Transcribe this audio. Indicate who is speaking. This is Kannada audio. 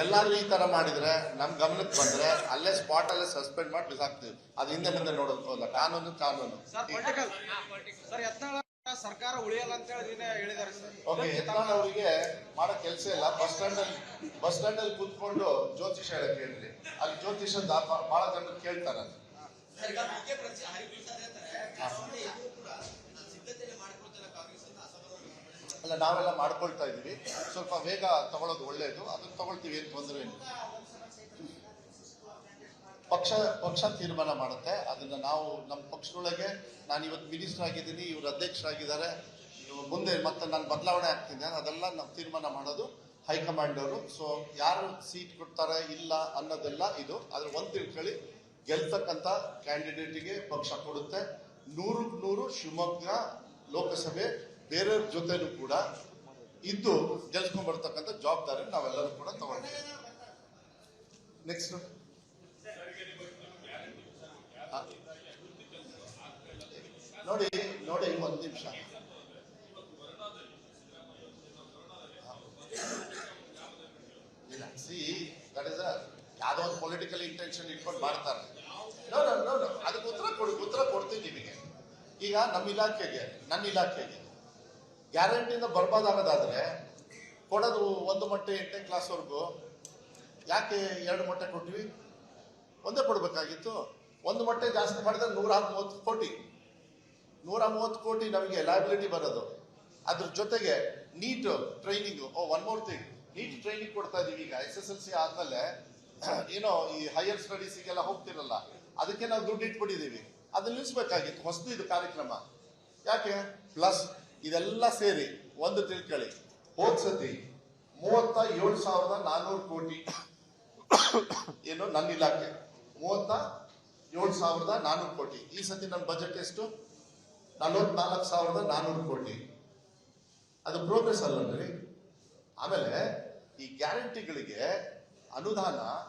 Speaker 1: ಎಲ್ಲಾರು ಈ ತರ ಮಾಡಿದ್ರೆ ನಮ್ ಗಮನಕ್ಕೆ ಬಂದ್ರೆ ಅಲ್ಲೇ ಸ್ಪಾಟ್ ಅಲ್ಲೇ ಸಸ್ಪೆಂಡ್ ಮಾಡಿ ಬಿಸಾಕ್ತೀವಿ. ಅದು ಹಿಂದೆ ಮುಂದೆ ನೋಡೋದು ಹೋಗಲ್ಲ ಕಾನೂನು ಕಾನೂನು.
Speaker 2: ಸರ್ಕಾರ ಉಳಿಯಲ್ಲ ಅಂತ ಹೇಳಿ ಹೇಳಿದ್ದಾರೆ ಸರ್
Speaker 1: ಓಕೆ ಯತ್ನಾಳ್ ಅವರಿಗೆ ಮಾಡೋ ಕೆಲಸ ಇಲ್ಲ. ಬಸ್ ಸ್ಟ್ಯಾಂಡ್ ಅಲ್ಲಿ ಬಸ್ ಸ್ಟ್ಯಾಂಡ್ ಅಲ್ಲಿ ಕೂತ್ಕೊಂಡು ಜ್ಯೋತಿಷ ಹೇಳಕ್ ಹೇಳ್ರಿ ಅಲ್ಲಿ ಜ್ಯೋತಿಷ ಬಹಳ ಜನ ಕೇಳ್ತಾರೆ. ಅಲ್ಲ ನಾವೆಲ್ಲ ಮಾಡ್ಕೊಳ್ತಾ ಇದೀವಿ ಸ್ವಲ್ಪ ಬೇಗ ತಗೊಳ್ಳೋದು ಒಳ್ಳೆಯದು ಅದನ್ನ ತಗೊಳ್ತೀವಿ, ಏನು ತೊಂದರೆ ಏನು ಪಕ್ಷ ಪಕ್ಷ ತೀರ್ಮಾನ ಮಾಡುತ್ತೆ. ಅದನ್ನ ನಾವು ನಮ್ಮ ಪಕ್ಷದೊಳಗೆ ನಾನು ಇವತ್ತು ಮಿನಿಸ್ಟರ್ ಆಗಿದ್ದೀನಿ, ಇವರು ಅಧ್ಯಕ್ಷರಾಗಿದ್ದಾರೆ. ಮುಂದೆ ಮತ್ತೆ ನಾನು ಬದಲಾವಣೆ ಆಗ್ತೀನಿ. ಅದೆಲ್ಲ ನಾವು ತೀರ್ಮಾನ ಮಾಡೋದು ಹೈಕಮಾಂಡ್ ಅವರು. ಸೊ ಯಾರು ಸೀಟ್ ಕೊಡ್ತಾರೆ, ಇಲ್ಲ ಅನ್ನೋದೆಲ್ಲ ಇದು. ಆದ್ರೆ ಒಂದು ತಿಳ್ಕೊಳ್ಳಿ ಗೆಲ್ತಕ್ಕಂಥ ಕ್ಯಾಂಡಿಡೇಟಿಗೆ ಪಕ್ಷ ಕೊಡುತ್ತೆ. ನೂರಕ್ಕೆ ನೂರು ಶಿವಮೊಗ್ಗ ಲೋಕಸಭೆ ಬೇರೆಯವ್ರ ಜೊತೆನೂ ಕೂಡ ಇದ್ದು ಗೆಲ್ಸ್ಕೊಂಡ್ ಬರ್ತಕ್ಕಂಥ ಜವಾಬ್ದಾರಿ ನಾವೆಲ್ಲರೂ ಕೂಡ ತಗೊಂಡಿದ್ದೀವಿ. ನೆಕ್ಸ್ಟ್ ನೋಡಿ ನೋಡಿ ಒಂದು ನಿಮಿಷ. ಇಲ್ಲ ಯಾವ್ದೋ ಒಂದು ಪೊಲಿಟಿಕಲ್ ಇಂಟೆನ್ಷನ್ ಇಟ್ಕೊಂಡು ಮಾಡ್ತಾರೆ. ಅದಕ್ಕೆ ಉತ್ತರ ಕೊಡಿ, ಉತ್ತರ ಕೊಡ್ತೀನಿ ನಿಮಗೆ. ಈಗ ನಮ್ಮ ಇಲಾಖೆಗೆ, ನನ್ನ ಇಲಾಖೆಗೆ. ಗ್ಯಾರಂಟಿಯಿಂದ ಬರ್ಬಾದಾಗೋದಾದ್ರೆ ಕೊಡೋದು ಒಂದು ಮೊಟ್ಟೆ ಎಂಟನೇ ಕ್ಲಾಸ್ವರೆಗೂ. ಯಾಕೆ ಎರಡು ಮೊಟ್ಟೆ ಕೊಟ್ವಿ? ಒಂದೇ ಕೊಡಬೇಕಾಗಿತ್ತು. ಒಂದು ಮೊಟ್ಟೆ ಜಾಸ್ತಿ ಮಾಡಿದ್ರೆ ನೂರ ಮೂವತ್ತು ಕೋಟಿ. ನೂರ ಮೂವತ್ತು ಕೋಟಿ ನಮಗೆ ಲಯಬಿಲಿಟಿ ಬರೋದು. ಅದ್ರ ಜೊತೆಗೆ NEET training oh one more thing NEET training ಕೊಡ್ತಾ ಇದೀವಿ ಈಗ. ಎಸ್ ಎಸ್ ಎಲ್ ಸಿ ಆದಮೇಲೆ ಏನೋ ಈ ಹೈಯರ್ ಸ್ಟಡೀಸಿಗೆಲ್ಲ ಹೋಗ್ತಿರಲ್ಲ, ಅದಕ್ಕೆ ನಾವು ದುಡ್ಡು ಇಟ್ಬಿಟ್ಟಿದೀವಿ. ಅದನ್ನ ನಿಲ್ಲಿಸ್ಬೇಕಾಗಿತ್ತು ಹೊಸದು ಇದು ಕಾರ್ಯಕ್ರಮ. ಯಾಕೆ? ಪ್ಲಸ್ ಇದೆಲ್ಲ ಸೇರಿ ಒಂದು ತಿಳ್ಕೊಳ್ಳಿ ಹೋದ್ ಸತಿ ಮೂವತ್ತ ಏಳು ಸಾವಿರದ ನಾನ್ನೂರು ಕೋಟಿ ಏನು ನನ್ನ ಇಲಾಖೆ. ಮೂವತ್ತ ಏಳು ಸಾವಿರದ ನಾನ್ನೂರು ಕೋಟಿ. ಈ ಸತಿ ನನ್ನ ಬಜೆಟ್ ಎಷ್ಟು? ನಲವತ್ನಾಲ್ಕು ಸಾವಿರದ ನಾನ್ನೂರು ಕೋಟಿ. ಅದು ಪ್ರೋಗ್ರೆಸ್ ಅಲ್ಲನ್ರಿ ಆಮೇಲೆ ಈ ಗ್ಯಾರಂಟಿಗಳಿಗೆ ಅನುದಾನ